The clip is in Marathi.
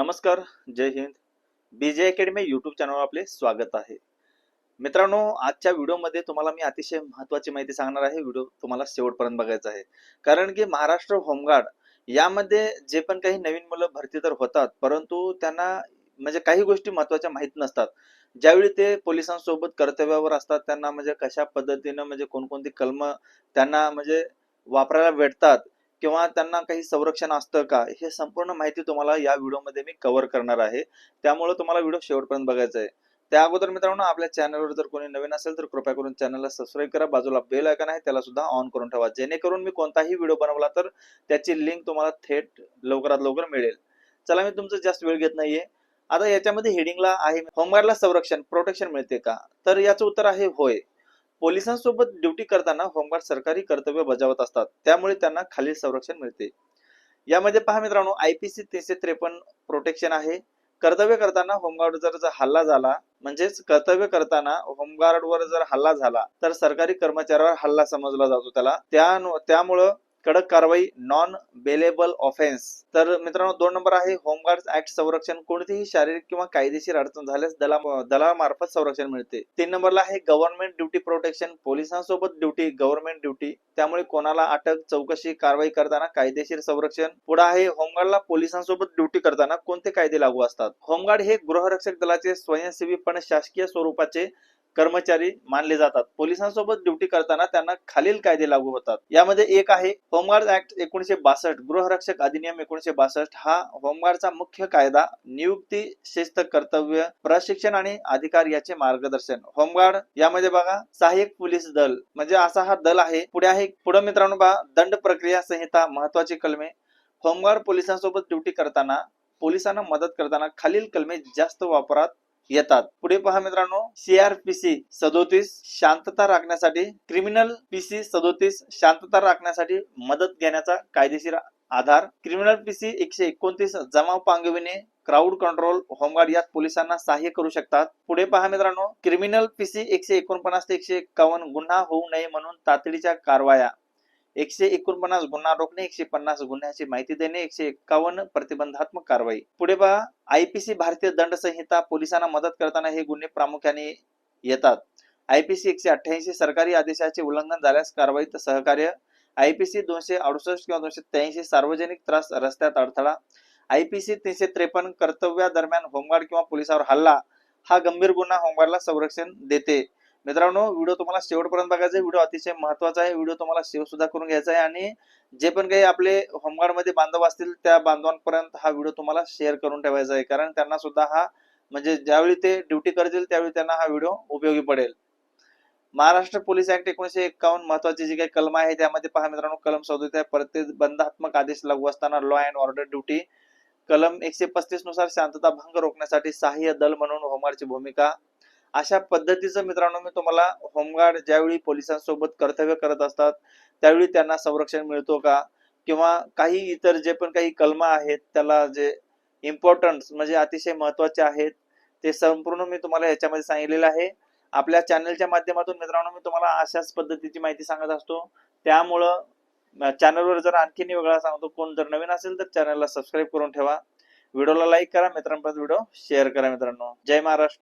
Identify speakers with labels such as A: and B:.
A: नमस्कार Jai Hind. BJ academy YouTube चॅनलवर आपले स्वागत आहे. मित्रांनो आजच्या व्हिडिओमध्ये तुम्हाला मी अतिशय महत्वाची माहिती सांगणार आहे. व्हिडिओ तुम्हाला शेवटपर्यंत बघायचा आहे. कारण की महाराष्ट्र होमगार्ड यामध्ये जे पण काही नवीन मुलं भरती तर होतात परंतु त्यांना म्हणजे काही गोष्टी महत्त्वाच्या माहीत नसतात. ज्यावेळी ते पोलिसांसोबत कर्तव्यावर असतात त्यांना म्हणजे कशा पद्धतीनं म्हणजे कोणकोणती कलम त्यांना म्हणजे वापरायला भेटतात किंवा त्यांना काही संरक्षण असतं का? हे संपूर्ण माहिती तुम्हाला या व्हिडिओमध्ये मी कव्हर करणार आहे. त्यामुळे तुम्हाला व्हिडिओ शेवटपर्यंत बघायचा आहे. त्या अगोदर मित्रांनो आपल्या चॅनलवर जर कोणी नवीन असेल तर कृपया करून चॅनलला सबस्क्राईब करा. बाजूला बेल आयकॉन आहे त्याला सुद्धा ऑन करून ठेवा. जेणेकरून मी कोणताही व्हिडिओ बनवला तर त्याची लिंक तुम्हाला थेट लवकरात लवकर मिळेल. चला मी तुमचं जास्त वेळ घेत नाहीये. आता याच्यामध्ये हेडिंगला आहे होमगार्डला संरक्षण प्रोटेक्शन मिळते का? तर याचं उत्तर आहे होय. पोलिसांसोबत ड्युटी करताना होमगार्ड सरकारी कर्तव्य बजावत असतात. त्यामुळे त्यांना खालील संरक्षण मिळते. यामध्ये पहा मित्रांनो आयपीसी तीनशे त्रेपन्न प्रोटेक्शन आहे. कर्तव्य करताना होमगार्ड जर जर हल्ला झाला म्हणजेच कर्तव्य करताना होमगार्ड वर जर हल्ला झाला तर सरकारी कर्मचाऱ्यावर हल्ला समजला जातो त्याला. त्यामुळं कडक कारवाई नॉन बेलेबल ऑफेन्स तर मित्रांनो दोन नंबर आहे होमगार्ड ऍक्ट संरक्षण. कोणतीही शारीरिक किंवा कायदेशीर अडचण झाल्यास दला दलामार्फत संरक्षण मिळते. तीन नंबरला आहे गव्हर्नमेंट ड्युटी प्रोटेक्शन पोलिसांसोबत ड्युटी गव्हर्नमेंट ड्युटी त्यामुळे कोणाला अटक चौकशी कारवाई करताना कायदेशीर संरक्षण. पुढे आहे होमगार्डला पोलिसांसोबत ड्युटी करताना कोणते कायदे लागू असतात? होमगार्ड हे गृहरक्षक दलाचे स्वयंसेवी पण शासकीय स्वरूपाचे कर्मचारी मानले जातात. पोलिसांसोबत ड्युटी करताना त्यांना खालील कायदे लागू होतात. यामध्ये एक आहे होमगार्ड ऍक्ट एकोणीशे बासष्ट गृहरक्षक अधिनियम एकोणीशे बासष्ट हा होमगार्डचा मुख्य कायदा नियुक्ती शिस्त कर्तव्य प्रशिक्षण आणि अधिकार याचे मार्गदर्शन. होमगार्ड यामध्ये बघा सहाय्यक पोलीस दल म्हणजे असा हा दल आहे. पुढे आहे पुढे मित्रांनो बघा दंड प्रक्रिया संहिता महत्वाची कलमे. होमगार्ड पोलिसांसोबत ड्युटी करताना पोलिसांना मदत करताना खालील कलमे जास्त वापरात. येतात. पुढे पहा मित्रांनो सीआरपीसी सदोतीस शांतता राखण्यासाठी क्रिमिनल पीसी सदोतीस शांतता राखण्यासाठी मदत घेण्याचा कायदेशीर आधार. क्रिमिनल पीसी एकशे एकोणतीस जमाव पांगविणे क्राऊड कंट्रोल होमगार्ड यात पोलिसांना सहाय्य करू शकतात. पुढे पहा मित्रांनो क्रिमिनल पीसी एकशे एकोणपन्नास ते एकशे एकावन्न गुन्हा होऊ नये म्हणून तातडीच्या कारवाया. एकशे एकोणपन्नास गुन्हा रोखणे एकशे पन्नास गुन्ह्याची माहिती देणे एकशे एकावन्न प्रतिबंधात्मक कारवाई. पुढे पहा आयपीसी भारतीय दंड संहिता पोलिसांना मदत करताना हे गुन्हे प्रामुख्याने येतात. आयपीसी एकशे अठ्ठ्याऐंशी सरकारी आदेशाचे उल्लंघन झाल्यास कारवाईत सहकार्य. आयपीसी दोनशे अडुसष्ट किंवा दोनशे त्र्याऐंशी सार्वजनिक त्रास रस्त्यात अडथळा. आयपीसी तीनशे त्रेपन्न कर्तव्यादरम्यान होमगार्ड किंवा पोलिसावर हल्ला. हा गंभीर गुन्हा होमगार्डला संरक्षण देते. मित्रांनो व्हिडिओ तुम्हाला शेवटपर्यंत बघायचा आहे. व्हिडिओ अतिशय महत्त्वाचा आहे. व्हिडिओ तुम्हाला सेव्ह सुद्धा करून घ्यायचा आहे. आणि जे पण काही आपले होमगार्डमध्ये बांधव असतील त्या बांधवांपर्यंत हा व्हिडिओ तुम्हाला शेअर करून ठेवायचा आहे. कारण त्यांना सुद्धा हा म्हणजे ज्यावेळी ते ड्युटी करतील त्यावेळी त्यांना हा व्हिडिओ उपयोगी पडेल. महाराष्ट्र पोलीस ऍक्ट एकोणीशे एकावन्न महत्वाची जी काही कलम आहे त्यामध्ये पहा मित्रांनो कलम सदोतीस आहे प्रतिबंधात्मक आदेश लागू असताना लॉ अँड ऑर्डर ड्युटी कलम एकशे पस्तीसनुसार शांतता भंग रोखण्यासाठी सहाय्य दल म्हणून होमगार्डची भूमिका अशा पद्धतीचं मित्रांनो मी तुम्हाला होमगार्ड ज्यावेळी पोलिसांसोबत कर्तव्य करत असतात त्यावेळी त्यांना संरक्षण मिळतो का? किंवा काही इतर जे पण काही कलमा आहेत त्याला जे इम्पॉर्टन्स म्हणजे अतिशय महत्त्वाचे आहेत ते संपूर्ण मी तुम्हाला याच्यामध्ये सांगितलेलं आहे. आपल्या चॅनलच्या माध्यमातून मित्रांनो मी तुम्हाला अशाच पद्धतीची माहिती सांगत असतो. त्यामुळं चॅनलवर जर आणखीन वेगळा सांगतो कोण जर नवीन असेल तर चॅनलला सबस्क्राईब करून ठेवा. व्हिडिओला लाईक करा मित्रांपर्यंत व्हिडिओ शेअर करा मित्रांनो. जय महाराष्ट्र.